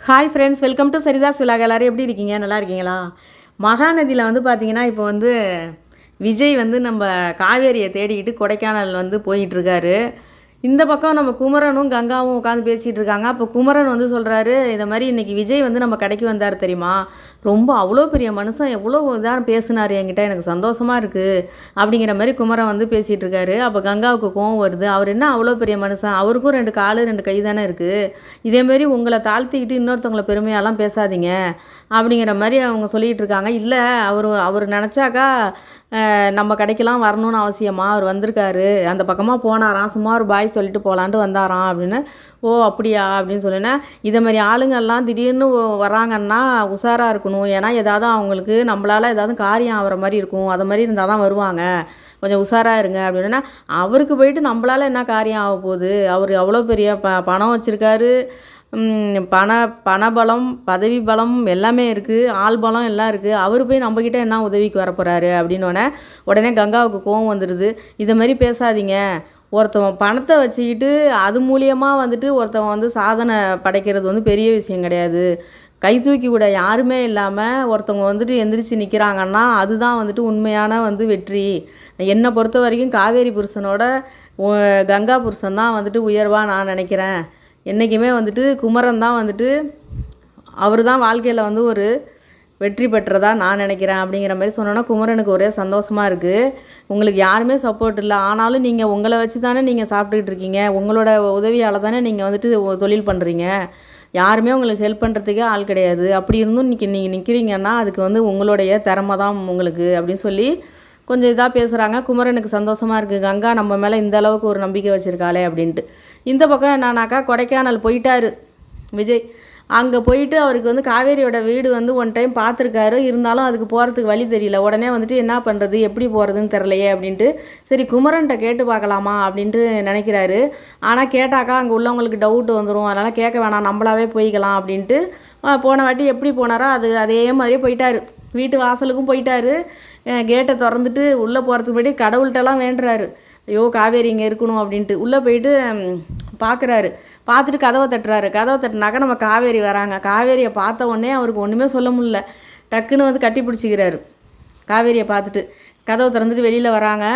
Hi friends welcome to Saritha's vlog எல்லோரும் எப்படி இருக்கீங்க? நல்லா இருக்கீங்களா? மகாநதியில் வந்து பார்த்தீங்கன்னா இப்போ வந்து விஜய் வந்து நம்ம காவேரியை தேடிக்கிட்டு கொடைக்கானல் வந்து போயிட்டுருக்காரு இந்த பக்கம் நம்ம குமரனும் கங்காவும் உட்காந்து பேசிகிட்டு இருக்காங்க. அப்போ குமரன் வந்து சொல்கிறாரு இந்த மாதிரி இன்றைக்கி விஜய் வந்து நம்ம கடைக்கு வந்தார் தெரியுமா? ரொம்ப அவ்வளோ பெரிய மனுஷன் எவ்வளோ இதாக பேசினார் என்கிட்ட எனக்கு சந்தோஷமாக இருக்குது அப்படிங்கிற மாதிரி குமரன் வந்து பேசிகிட்டு இருக்காரு. அப்போ கங்காவுக்கு கோவம் வருது. அவர் என்ன அவ்வளோ பெரிய மனுஷன்? அவருக்கும் ரெண்டு காலு ரெண்டு கை தானே இருக்குது இதேமாரி உங்களை தாழ்த்திக்கிட்டு இன்னொருத்தவங்களை பெருமையாலாம் பேசாதீங்க. அப்படிங்கிற மாதிரி அவங்க சொல்லிகிட்டு இருக்காங்க. இல்லை அவர் அவர் நினச்சாக்கா நம்ம கடைக்கெல்லாம் வரணும்னு அவசியமா? அவர் வந்திருக்காரு. அந்த பக்கமாக போனாராம். சும்மா ஒரு பாய் சொல்லிட்டு போகலான்ட்டு வந்தாராம் அப்படின்னு. ஓ அப்படியா? அப்படின்னு சொல்லினேன் இதை மாதிரி ஆளுங்கள்லாம் திடீர்னு வராங்கன்னா உஷாராக இருக்கணும். ஏன்னா ஏதாவது அவங்களுக்கு நம்மளால் ஏதாவது காரியம் ஆகிற மாதிரி இருக்கும். அதை மாதிரி இருந்தால் தான் வருவாங்க. கொஞ்சம் உஷாராக இருங்க. அப்படின்னா அவருக்கு போயிட்டு நம்மளால் என்ன காரியம் ஆக போகுது? அவர் அவ்வளோ பெரிய ப பணம் வச்சுருக்காரு. பண பணபலம் பதவி பலம் எல்லாமே இருக்குது ஆள் பலம் எல்லாம் இருக்குது அவர் போய் நம்மக்கிட்ட என்ன உதவிக்கு வரப்போகிறாரு அப்படின்னோடனே உடனே கங்காவுக்கு கோவம் வந்துடுது இதை மாதிரி பேசாதீங்க. ஒருத்தவன் பணத்தை வச்சுக்கிட்டு அது மூலியமாக வந்துட்டு ஒருத்தவன் வந்து சாதனை படைக்கிறது வந்து பெரிய விஷயம் கிடையாது. கை தூக்கி விட யாருமே இல்லாமல் ஒருத்தவங்க வந்துட்டு எந்திரிச்சு நிற்கிறாங்கன்னா அதுதான் வந்துட்டு உண்மையான வந்து வெற்றி. என்னை பொறுத்த வரைக்கும் காவேரி புருஷனோட கங்கா புருஷன் தான் வந்துட்டு உயர்வாக நான் நினைக்கிறேன். என்றைக்குமே வந்துட்டு குமரன் தான் வந்துட்டு அவர் தான் வாழ்க்கையில் வந்து ஒரு வெற்றி பெற்றதா நான் நினைக்கிறேன் அப்படிங்கிற மாதிரி சொன்னோன்னா குமரனுக்கு ஒரே சந்தோஷமாக இருக்குது உங்களுக்கு யாருமே சப்போர்ட் இல்லை. ஆனாலும் நீங்கள் உங்களை வச்சு தானே நீங்கள் சாப்பிட்டுக்கிட்டு இருக்கீங்க. உங்களோட உதவியால் தானே நீங்கள் வந்துட்டு தொழில் பண்ணுறீங்க யாருமே உங்களுக்கு ஹெல்ப் பண்ணுறதுக்கே ஆள் கிடையாது. அப்படி இருந்தும் இன்றைக்கி நீங்கள் நிற்கிறீங்கன்னா அதுக்கு வந்து உங்களுடைய திறமை தான் உங்களுக்கு அப்படின்னு சொல்லி கொஞ்சம் இதாக பேசுகிறாங்க குமரனுக்கு சந்தோஷமாக இருக்குது கங்கா நம்ம மேலே இந்த அளவுக்கு ஒரு நம்பிக்கை வச்சுருக்காளே அப்படின்ட்டு. இந்த பக்கம் என்னன்னாக்கா கொடைக்கானல் போயிட்டார். விஜய். அங்கே போயிட்டு அவருக்கு வந்து காவேரியோட வீடு வந்து ஒன் டைம் பார்த்துருக்காரு. இருந்தாலும் அதுக்கு போகிறதுக்கு வழி தெரியல. உடனே வந்துட்டு என்ன பண்ணுறது எப்படி போகிறதுன்னு தெரிலையே அப்படின்ட்டு. சரி குமரன்ட்ட கேட்டு பார்க்கலாமா அப்படின்ட்டு நினைக்கிறாரு. ஆனால் கேட்டாக்கா அங்கே உள்ளவங்களுக்கு டவுட் வந்துடும் அதனால் கேட்க வேணாம். நம்மளாவே போய்க்கலாம் அப்படின்ட்டு. போன வாட்டி எப்படி போனாரோ அது அதே மாதிரியே போயிட்டார். வீட்டு வாசலுக்கும் போயிட்டாரு. கேட்டை திறந்துட்டு உள்ளே போகிறதுக்கு முன்னாடி கடவுள்கிட்டலாம் வேண்டுறாரு. ஐயோ காவேரி இங்கே இருக்கணும் அப்படின்ட்டு. உள்ளே போயிட்டு பார்க்குறாரு பார்த்துட்டு கதவை தட்டுறாரு. கதவை தட்டினாக்கா நம்ம காவேரி வராங்க. காவேரியை பார்த்த உடனே அவருக்கு ஒன்றுமே சொல்ல முடில டக்குன்னு வந்து கட்டி பிடிச்சிக்கிறாரு. காவேரியை பார்த்துட்டு கதவை திறந்துட்டு வெளியில் வராங்க.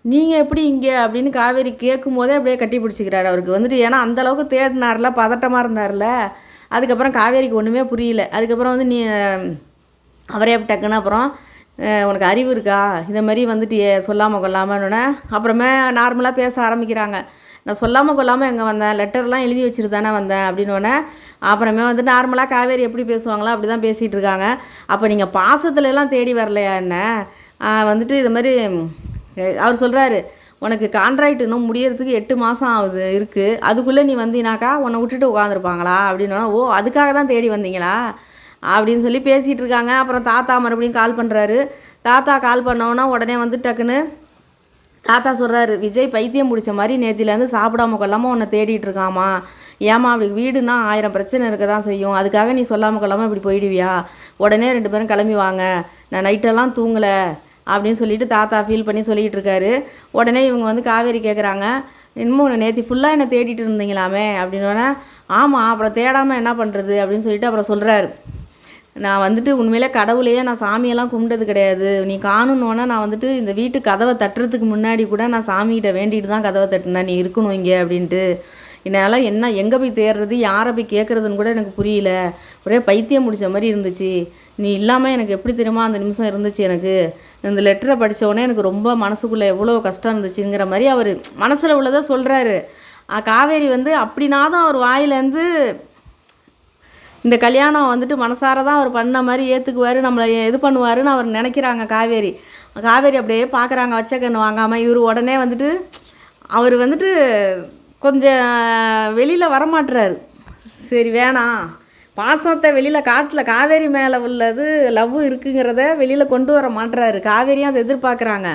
நீங்கள் எப்படி இங்கே? அப்படின்னு காவேரி கேட்கும் போதே அப்படியே கட்டி பிடிச்சிக்கிறாரு அவருக்கு. வந்துட்டு ஏன்னா அந்தளவுக்கு தேடினார்ல பதட்டமாக இருந்தார்ல. அதுக்கப்புறம் காவேரிக்கு ஒன்றுமே புரியல. அதுக்கப்புறம் வந்து நீ அவரே டக்குன்னு அப்புறம் உனக்கு அறிவு இருக்கா? இந்த மாதிரி வந்துட்டு ஏ- சொல்லாமல் கொள்ளாமன்னொன்னே அப்புறமே நார்மலாக பேச ஆரம்பிக்கிறாங்க. நான் சொல்லாமல் கொள்ளாமல் எங்கே வந்தேன்? லெட்டர்லாம் எழுதி வச்சுட்டு தானே வந்தேன் அப்படின்னோடனே அப்புறமே வந்து நார்மலாக காவேரி எப்படி பேசுவாங்களோ அப்படி தான் பேசிகிட்டு இருக்காங்க. அப்போ நீங்கள் பாசத்துலலாம் தேடி வரலையா என்ன? வந்துட்டு இது மாதிரி அவர் சொல்கிறாரு உனக்கு கான்ட்ராக்ட் இன்னும் முடியறதுக்கு எட்டு மாதம் ஆகுது இருக்குது அதுக்குள்ளே நீ வந்தீனாக்கா உன்னை விட்டுட்டு உட்காந்துருப்பாங்களா அப்படின்னா ஓ அதுக்காக தான் தேடி வந்தீங்களா? அப்படின்னு சொல்லி பேசிகிட்டு இருக்காங்க அப்புறம் தாத்தா மறுபடியும் கால் பண்ணுறாரு தாத்தா கால் பண்ணோன்னா உடனே வந்து டக்குன்னு தாத்தா சொல்கிறாரு விஜய் பைத்தியம் பிடிச்ச மாதிரி நேத்திலேருந்து சாப்பிடாம கொள்ளாமல் உன்னை தேடிட்டு இருக்காமா ஏமா அப்படி வீடுனா ஆயிரம் பிரச்சனை இருக்க தான் செய்யும். அதுக்காக நீ சொல்லாமல் கொள்ளாமல் இப்படி போயிடுவியா? உடனே ரெண்டு பேரும் கிளம்பி வாங்க. நான் நைட்டெல்லாம் தூங்கலை. அப்படின்னு சொல்லிட்டு தாத்தா ஃபீல் பண்ணி சொல்லிகிட்டு இருக்காரு உடனே இவங்க வந்து காவேரி கேட்குறாங்க இன்னமும் நேற்று ஃபுல்லாக என்னை தேடிட்டு இருந்தீங்களாமே? அப்படின்னோடனே ஆமாம் அப்புறம் தேடாமல் என்ன பண்ணுறது அப்படின்னு சொல்லிட்டு அப்புறம் சொல்கிறாரு நான் வந்துட்டு உண்மையிலே கடவுளையே நான் சாமியெல்லாம் கும்பிட்டது கிடையாது. நீ காணுன்னோன்னா நான் வந்துட்டு இந்த வீட்டு கதவை தட்டுறதுக்கு முன்னாடி கூட நான் சாமிகிட்ட வேண்டிட்டு தான் கதவை தட்டினேன். நீ இருக்கணும் இங்கே அப்படின்ட்டு. என்னால் என்ன எங்கே போய் தேடுறது யாரை போய் கேட்குறதுன்னு கூட எனக்கு புரியல. ஒரே பைத்தியம் முடிச்ச மாதிரி இருந்துச்சு. நீ இல்லாமல் எனக்கு எப்படி தெரியுமா அந்த நிமிஷம் இருந்துச்சு எனக்கு? இந்த லெட்டரை படிச்ச எனக்கு ரொம்ப மனசுக்குள்ளே எவ்வளோ கஷ்டம் இருந்துச்சுங்கிற மாதிரி அவர் மனசில் உள்ளதை சொல்கிறாரு காவேரி வந்து அப்படின்னா தான் அவர் வாயிலேருந்து இந்த கல்யாணம் வந்துட்டு மனசார தான் அவர் பண்ண மாதிரி ஏற்றுக்குவார் நம்மளை இது பண்ணுவாருன்னு அவர் நினைக்கிறாங்க காவேரி. காவேரி அப்படியே பார்க்குறாங்க வச்ச கண்ணு வாங்காமல் இவர் உடனே வந்துட்டு அவர் வந்துட்டு கொஞ்சம் வெளியில் வரமாட்டுறாரு சரி வேணாம். பாசத்தை வெளியில் காட்டல காவேரி மேலே உள்ளது லவ் இருக்குங்கிறத வெளியில் கொண்டு வர மாட்டுறாரு காவேரியும் அதை எதிர்பார்க்குறாங்க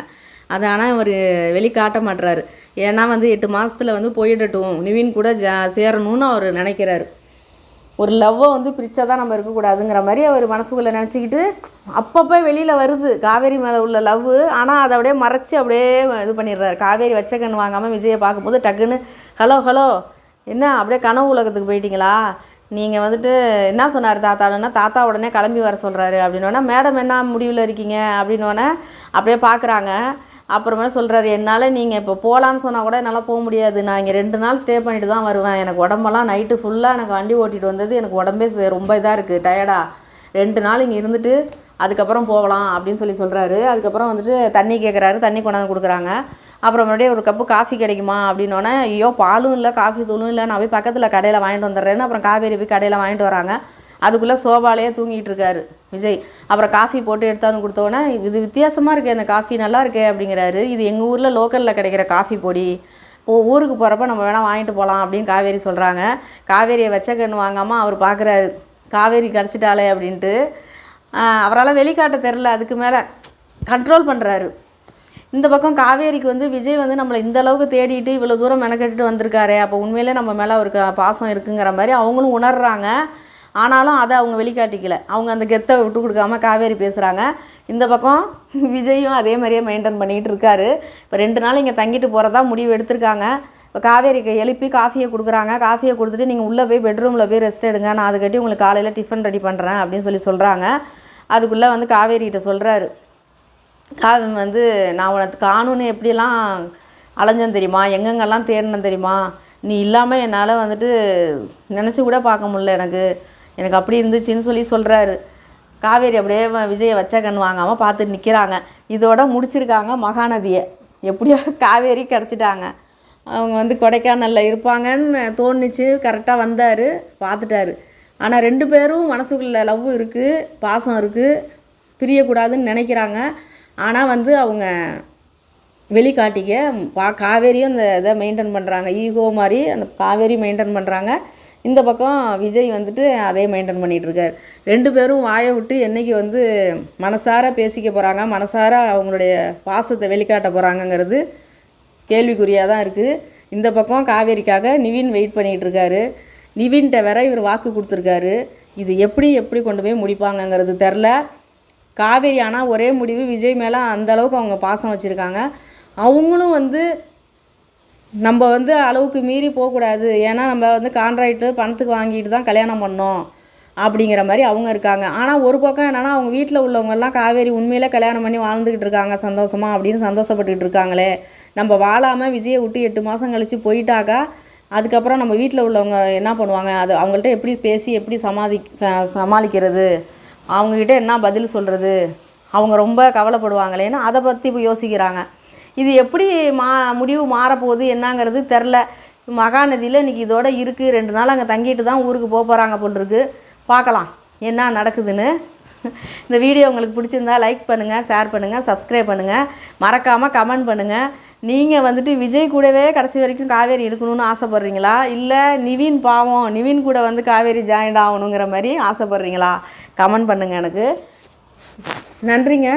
அதை ஆனால் அவர் வெளி காட்ட மாட்டுறாரு ஏன்னா வந்து எட்டு மாதத்தில் வந்து போயிடட்டும். நிவின் கூட ஜா சேரணும்னு அவர் நினைக்கிறாரு. ஒரு லவ்வை வந்து பிரித்தா தான் நம்ம இருக்கக்கூடாதுங்கிற மாதிரி அவர் மனசுக்குள்ளே நினச்சிக்கிட்டு அப்பப்போ வெளியில் வருது. காவேரி மேலே உள்ள லவ் ஆனால் அதை அப்படியே மறைச்சி அப்படியே இது பண்ணிடுறாரு. காவேரி வச்ச கண் வாங்காமல் விஜயை பார்க்கும்போது டக்குன்னு ஹலோ ஹலோ என்ன? அப்படியே கனவு உலகத்துக்கு போயிட்டீங்களா? நீங்கள் வந்துட்டு என்ன சொன்னார் தாத்தான்னா தாத்தா உடனே கிளம்பி வர சொல்கிறாரு அப்படின்னோடனே மேடம் என்ன முடிவில் இருக்கீங்க? அப்படின்னோடனே அப்படியே பார்க்குறாங்க அப்புறமே சொல்கிறாரு என்னால் நீங்கள் இப்போ போகலான்னு சொன்னால் கூட என்னால் போக முடியாது. நான் இங்கே ரெண்டு நாள் ஸ்டே பண்ணிட்டு தான் வருவேன். எனக்கு உடம்பெல்லாம் நைட்டு ஃபுல்லாக எனக்கு வண்டி ஓட்டிகிட்டு வந்தது. எனக்கு உடம்பே ரொம்ப இதாக இருக்குது டயர்டாக ரெண்டு நாள் இங்கே இருந்துட்டு அதுக்கப்புறம் போகலாம் அப்படின்னு சொல்லி சொல்கிறாரு அதுக்கப்புறம் வந்துட்டு தண்ணி கேட்குறாரு தண்ணி கொண்டாந்து கொடுக்குறாங்க. அப்புறம் மறுபடியும் ஒரு கப்பு காஃபி கிடைக்குமா அப்படின்னோடனே ஐயோ பாலும் இல்லை காஃபி தூளும் இல்லை. நான் போய் பக்கத்தில் கடையில் வாங்கிட்டு வந்துடுறேன்னு அப்புறம் காவேரி போய் கடையில் வாங்கிட்டு வராங்க. அதுக்குள்ளே சோபாலேயே தூங்கிட்டு இருக்காரு விஜய். அப்புறம் காஃபி போட்டு எடுத்தாந்து கொடுத்தோன்னே இது வித்தியாசமாக இருக்கே இந்த காஃபி நல்லா இருக்கே அப்படிங்கிறாரு. இது எங்கள் ஊரில் லோக்கலில் கிடைக்கிற காஃபி பொடி. ஓ ஊருக்கு போகிறப்ப நம்ம வேணால் வாங்கிட்டு போகலாம் அப்படின்னு காவேரி சொல்கிறாங்க காவேரியை வச்ச கண்ணு வாங்காமல் அவர் பார்க்குறாரு காவேரி கிடச்சிட்டாலே அப்படின்ட்டு. அவரால் வெளிக்காட்ட தெரில அதுக்கு மேலே கண்ட்ரோல் பண்ணுறாரு இந்த பக்கம் காவேரிக்கு வந்து விஜய் வந்து நம்மளை இந்த அளவுக்கு தேடிட்டு இவ்வளோ தூரம் மெனக்கெட்டுட்டு வந்திருக்காரு. அப்போ உண்மையிலே நம்ம மேலே அவருக்கு பாசம் இருக்குங்கிற மாதிரி அவங்களும் உணர்றாங்க. ஆனாலும் அதை அவங்க வெளிக்காட்டிக்கல. அவங்க அந்த கெத்தை விட்டு கொடுக்காம காவேரி பேசுகிறாங்க இந்த பக்கம் விஜயும் அதே மாதிரியே மெயின்டைன் பண்ணிகிட்டு இருக்காரு. இப்போ ரெண்டு நாள் இங்கே தங்கிட்டு போகிறதா முடிவு எடுத்திருக்காங்க. இப்போ காவேரிக்கு எழுப்பி காஃபியை கொடுக்குறாங்க. காஃபியை கொடுத்துட்டு நீங்கள் உள்ளே போய் பெட்ரூமில் போய் ரெஸ்ட் எடுங்க. நான் அதுக்கட்டி உங்களுக்கு காலையில் டிஃபன் ரெடி பண்ணுறேன் அப்படின்னு சொல்லி சொல்கிறாங்க அதுக்குள்ளே வந்து காவேரிகிட்ட சொல்கிறாரு காவி வந்து நான் உனக்கு காணுன்னு எப்படிலாம் அலைஞ்சேன் தெரியுமா? எங்கெங்கெல்லாம் தேடினேன் தெரியுமா? நீ இல்லாமல் என்னால் வந்துட்டு நினச்சி கூட பார்க்க முடில எனக்கு. எனக்கு அப்படி இருந்துச்சுன்னு சொல்லி சொல்கிறாரு காவேரி அப்படியே வ- விஜயை வச்ச கண் வாங்காமல் பார்த்துட்டு நிற்கிறாங்க இதோட முடிச்சிருக்காங்க மகாநதியை. எப்படியோ காவேரி கிடச்சிட்டாங்க. அவங்க வந்து கொடைக்கானலில் இருப்பாங்கன்னு தோணுச்சு. கரெக்டாக வந்தார். பார்த்துட்டாரு. ஆனால் ரெண்டு பேரும் மனசுக்குள்ள லவ் இருக்குது பாசம் இருக்குது பிரியக்கூடாதுன்னு நினைக்கிறாங்க. ஆனால் வந்து அவங்க வெளிக்காட்டிக்க பா காவேரியும் அந்த இதை மெயின்டைன் பண்ணுறாங்க ஈகோ மாதிரி அந்த காவேரி மெயின்டைன் பண்ணுறாங்க இந்த பக்கம் விஜய் வந்துட்டு அதே மெயின்டைன் பண்ணிகிட்ருக்கார் ரெண்டு பேரும் வாயை விட்டு என்னைக்கு வந்து மனசார பேசிக்க போகிறாங்க மனசார அவங்களுடைய பாசத்தை வெளிக்காட்ட போகிறாங்கங்கிறது கேள்விக்குறியாக தான் இருக்குது இந்த பக்கம் காவேரிக்காக நிவின் வெயிட் பண்ணிகிட்டு இருக்காரு நிவின்கிட்ட வேற இவர் வாக்கு கொடுத்துருக்காரு. இது எப்படி எப்படி கொண்டு போய் முடிப்பாங்கங்கிறது தெரில காவேரி ஆனால் ஒரே முடிவு விஜய் மேலே அந்த அளவுக்கு அவங்க பாசம் வச்சுருக்காங்க. அவங்களும் வந்து நம்ம வந்து அளவுக்கு மீறி போகக்கூடாது. ஏன்னா நம்ம வந்து கான்ட்ராக்ட்டு பணத்துக்கு வாங்கிட்டு தான் கல்யாணம் பண்ணோம் அப்படிங்கிற மாதிரி அவங்க இருக்காங்க. ஆனால் ஒரு பக்கம் என்னென்னா அவங்க வீட்டில் உள்ளவங்கெல்லாம் காவேரி உண்மையிலே கல்யாணம் பண்ணி வாழ்ந்துக்கிட்டு இருக்காங்க சந்தோஷமாக அப்படின்னு சந்தோஷப்பட்டுக்கிட்டு இருக்காங்களே. நம்ம வாழாமல் விஜயை விட்டு எட்டு மாதம் கழித்து போயிட்டாக்கா அதுக்கப்புறம் நம்ம வீட்டில் உள்ளவங்க என்ன பண்ணுவாங்க? அது அவங்கள்ட்ட எப்படி பேசி எப்படி சமாதி ச சமாளிக்கிறது? அவங்கக்கிட்ட என்ன பதில் சொல்கிறது அவங்க ரொம்ப கவலைப்படுவாங்களேன்னு அதை பற்றி இப்போ யோசிக்கிறாங்க. இது எப்படி மா முடிவு மாறப்போகுது என்னங்கிறது தெரில. மகாநதியில் இன்றைக்கி இதோட இருக்குது ரெண்டு நாள் அங்கே தங்கிட்டு தான் ஊருக்கு போக போகிறாங்க போல் இருக்கு பார்க்கலாம் என்ன நடக்குதுன்னு. இந்த வீடியோ உங்களுக்கு பிடிச்சிருந்தா லைக் பண்ணுங்கள் ஷேர் பண்ணுங்கள் சப்ஸ்கிரைப் பண்ணுங்கள் மறக்காமல் கமெண்ட் பண்ணுங்கள் நீங்கள் வந்துட்டு விஜய் கூடவே கடைசி வரைக்கும் காவேரி இருக்கணும்னு ஆசைப்பட்றீங்களா? இல்லை நிவின் பாவம் நிவின் கூட வந்து காவேரி ஜாயின் ஆகணுங்கிற மாதிரி ஆசைப்பட்றீங்களா? கமெண்ட் பண்ணுங்கள் எனக்கு. நன்றிங்க.